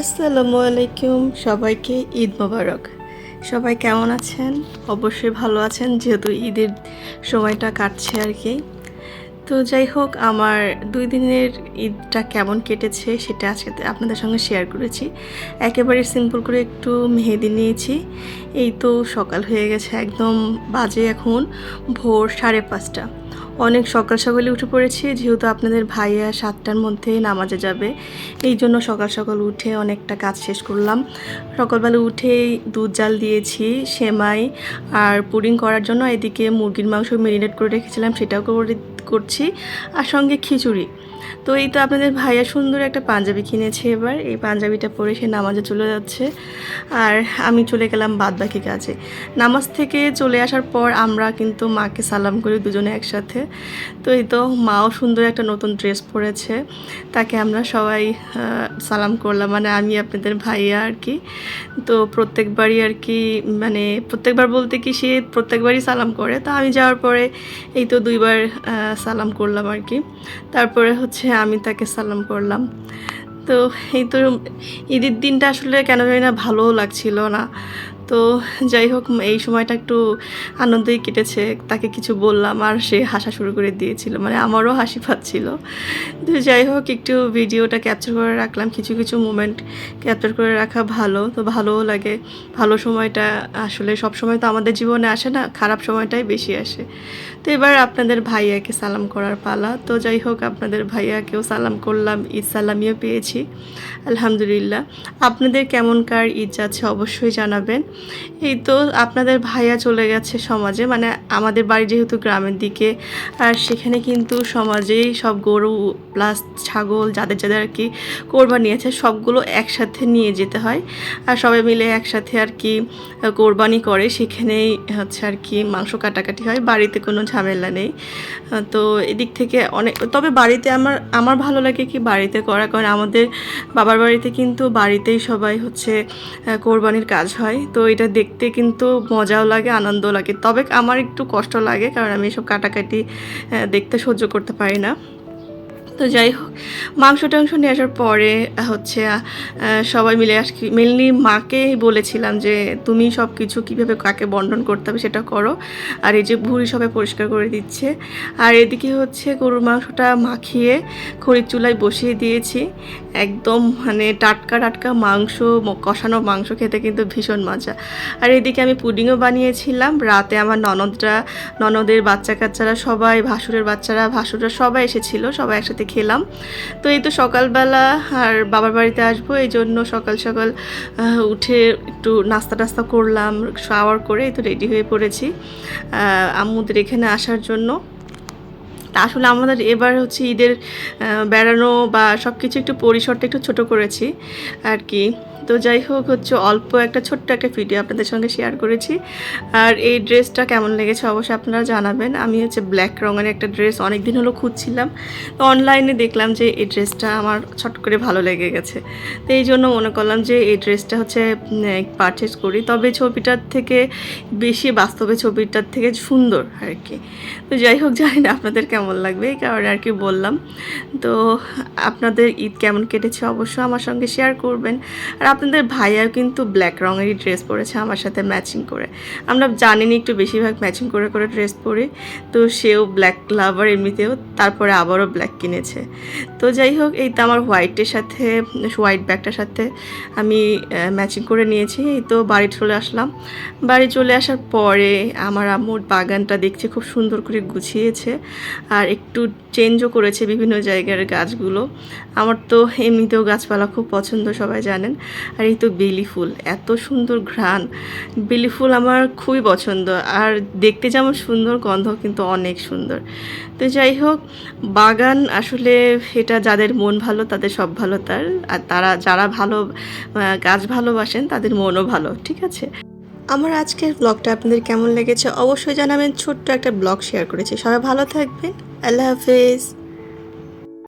আসসালামু আলাইকুম, সবাইকে ঈদ মোবারক। সবাই কেমন আছেন? অবশ্যই ভালো আছেন, যেহেতু ঈদের সময়টা কাটছে আর কি। তো যাই হোক, আমার দুই দিনের ঈদটা কেমন কেটেছে সেটা আজকে আপনাদের সঙ্গে শেয়ার করেছি। একেবারে সিম্পল করে একটু মেহেদি নিয়েছি। এই তো সকাল হয়ে গেছে, একদম বাজে এখন ভোর সাড়ে পাঁচটা। অনেক সকাল সকালে উঠে পড়েছি, যেহেতু আপনাদের ভাইয়া সাতটার মধ্যে নামাজে যাবে। এই জন্য সকাল সকাল উঠে অনেকটা কাজ শেষ করলাম। সকালবেলা উঠেই দুধ জাল দিয়েছি, সেমাই আর পুডিং করার জন্য এদিকে মুরগির মাংস মেরিনেট করে রেখেছিলাম, সেটাও করে করছি আর সঙ্গে খিচুড়ি। তো এই তো আপনাদের ভাইয়া সুন্দর একটা পাঞ্জাবি কিনেছে এবার। এই পাঞ্জাবিটা পরে সে নামাজে চলে যাচ্ছে। আর আমি চলে গেলাম বাদ বাকি কাজে। নামাজ থেকে চলে আসার পর আমরা কিন্তু মাকে সালাম করি দুজনে একসাথে। তো এই তো মাও সুন্দর একটা নতুন ড্রেস পরেছে। তাকে আমরা সবাই সালাম করলাম। মানে আমি আপনাদের ভাইয়া আর কি। তো প্রত্যেকবারই আর কি মানে প্রত্যেকবার বলতে কি সে প্রত্যেকবারই সালাম করে। তো আমি যাওয়ার পরে এই তো দুইবার সালাম করলাম আর কি। তারপরে হচ্ছে আমি তাকে সালাম করলাম। তো এই তো ঈদের দিনটা আসলে কেন জানি না ভালোও লাগছিল না। তো যাই হোক, এই সময়টা একটু আনন্দই কেটেছে। তাকে কিছু বললাম আর সে হাসা শুরু করে দিয়েছিল। মানে আমারও হাসি পাচ্ছিল। তো যাই হোক, একটু ভিডিওটা ক্যাপচার করে রাখলাম। কিছু কিছু মোমেন্ট ক্যাপচার করে রাখা ভালো। তো ভালোও লাগে। ভালো সময়টা আসলে সব সময় তো আমাদের জীবনে আসে না, খারাপ সময়টাই বেশি আসে। তো এবার আপনাদের ভাইয়াকে সালাম করার পালা। তো যাই হোক, আপনাদের ভাইয়াকেও সালাম করলাম। ঈদ সালামিও পেয়েছি। আলহামদুলিল্লাহ। আপনাদের কেমন কার ঈদ যাচ্ছে অবশ্যই জানাবেন। এই তো আপনাদের ভাইয়া চলে গেছে সমাজে মানে আমাদের বাড়ি যেহেতু গ্রামের দিকে, আর সেখানে কিন্তু সমাজেই সব গরু প্লাস ছাগল যাদের যাদের আর কি কোরবানি আছে সবগুলো একসাথে নিয়ে যেতে হয়। আর সবাই মিলে একসাথে আর কি কোরবানি করে, সেখানেই হচ্ছে আর কি মাংস কাটাকাটি হয়, বাড়িতে কোনো ঝামেলা নেই। তো এদিক থেকে অনেক, তবে বাড়িতে আমার আমার ভালো লাগে কি বাড়িতে করা, কারণ আমাদের বাবার বাড়িতে কিন্তু বাড়িতেই সবাই হচ্ছে কোরবানির কাজ হয়। তো এটা দেখতে কিন্তু মজাও লাগে আনন্দ লাগে। তবে আমার একটু কষ্ট লাগে, কারণ আমি এসব কাটাকাটি দেখতে সহ্য করতে পারি না। তো যাই হোক মাংস টাংস নিয়ে আসার পরে হচ্ছে সবাই মিলে আস মেনলি মাকে বলেছিলাম যে, তুমি সব কিছু কীভাবে কাকে বন্টন করতে হবে সেটা করো। আর এই যে ভুড়ি সবাই পরিষ্কার করে দিচ্ছে। আর এদিকে হচ্ছে গরুর মাংসটা মাখিয়ে খড়ির চুলায় বসিয়ে দিয়েছি। একদম মানে টাটকা টাটকা মাংস কষানো মাংস খেতে কিন্তু ভীষণ মজা। আর এদিকে আমি পুডিংও বানিয়েছিলাম। রাতে আমার ননদরা, ননদের বাচ্চা কাচ্চারা সবাই, ভাসুরের বাচ্চারা, ভাসুররা সবাই এসেছিল, সবাই একসাথে খেলাম। তো এই তো সকালবেলা আর বাবার বাড়িতে আসব, এই জন্য সকাল সকাল উঠে একটু নাস্তা টাস্তা করলাম শাওয়ার করে এই তো রেডি হয়ে পড়েছি। আম্মুদের এখানে আসার জন্য। তা আসলে আমাদের এবার হচ্ছে ঈদের বেড়ানো বা সব কিছু একটু পরিসরটা একটু ছোট করেছি আর কি। তো যাই হোক, হচ্ছে অল্প একটা ছোট্ট একটা ভিডিও আপনাদের সঙ্গে শেয়ার করেছি। আর এই ড্রেসটা কেমন লেগেছে অবশ্যই আপনারা জানাবেন। আমি হচ্ছে ব্ল্যাক রঙের একটা ড্রেস অনেক দিন হলো খুঁজছিলাম। তো অনলাইনে দেখলাম যে এই ড্রেসটা আমার ছট করে ভালো লেগে গেছে। তো এই জন্য মনে করলাম যে এই ড্রেসটা হচ্ছে পারচেস করি। তবে ছবিটার থেকে বেশি বাস্তবে ছবিটার থেকে সুন্দর আর কি। তো যাই হোক, জানি না আপনাদের কেমন লাগবে এই কারণে আর কি বললাম। তো আপনাদের ঈদ কেমন কেটেছে অবশ্যই আমার সঙ্গে শেয়ার করবেন। আর আপনাদের ভাইয়াও কিন্তু ব্ল্যাক রঙেরই ড্রেস পরেছে আমার সাথে ম্যাচিং করে। আমরা জানিনি একটু বেশিরভাগ ম্যাচিং করে করে ড্রেস পরি। তো সেও ব্ল্যাক লাভার এমনিতেও, তারপরে আবারও ব্ল্যাক কিনেছে। তো যাই হোক, এই তো আমার হোয়াইটের সাথে হোয়াইট ব্যাগটার সাথে আমি ম্যাচিং করে নিয়েছি। এই তো বাড়ি চলে আসলাম। বাড়ি চলে আসার পরে আমার আম্মুর বাগানটা দেখছে, খুব সুন্দর করে গুছিয়েছে। আর একটু চেঞ্জও করেছে বিভিন্ন জায়গার গাছগুলো। আমার তো এমনিতেও গাছপালা খুব পছন্দ, সবাই জানেন। আর এই তো বেলি ফুল, এত সুন্দর ঘ্রাণ। বেলি ফুল আমার খুবই পছন্দ, আর দেখতে যেমন সুন্দর গন্ধ কিন্তু অনেক সুন্দর। তো যাই হোক, বাগান আসলে এটা যাদের মন ভালো, তাদের সব ভালো। তার, আর তারা, যারা ভালো গাছ ভালোবাসেন, তাদের মনও ভালো, ঠিক আছে? আমার আজকের ব্লগটা আপনাদের কেমন লেগেছে অবশ্যই জানাবেন। ছোট্ট একটা ব্লগ শেয়ার করেছি। সবাই ভালো থাকবেন। আল্লাহ হাফেজ।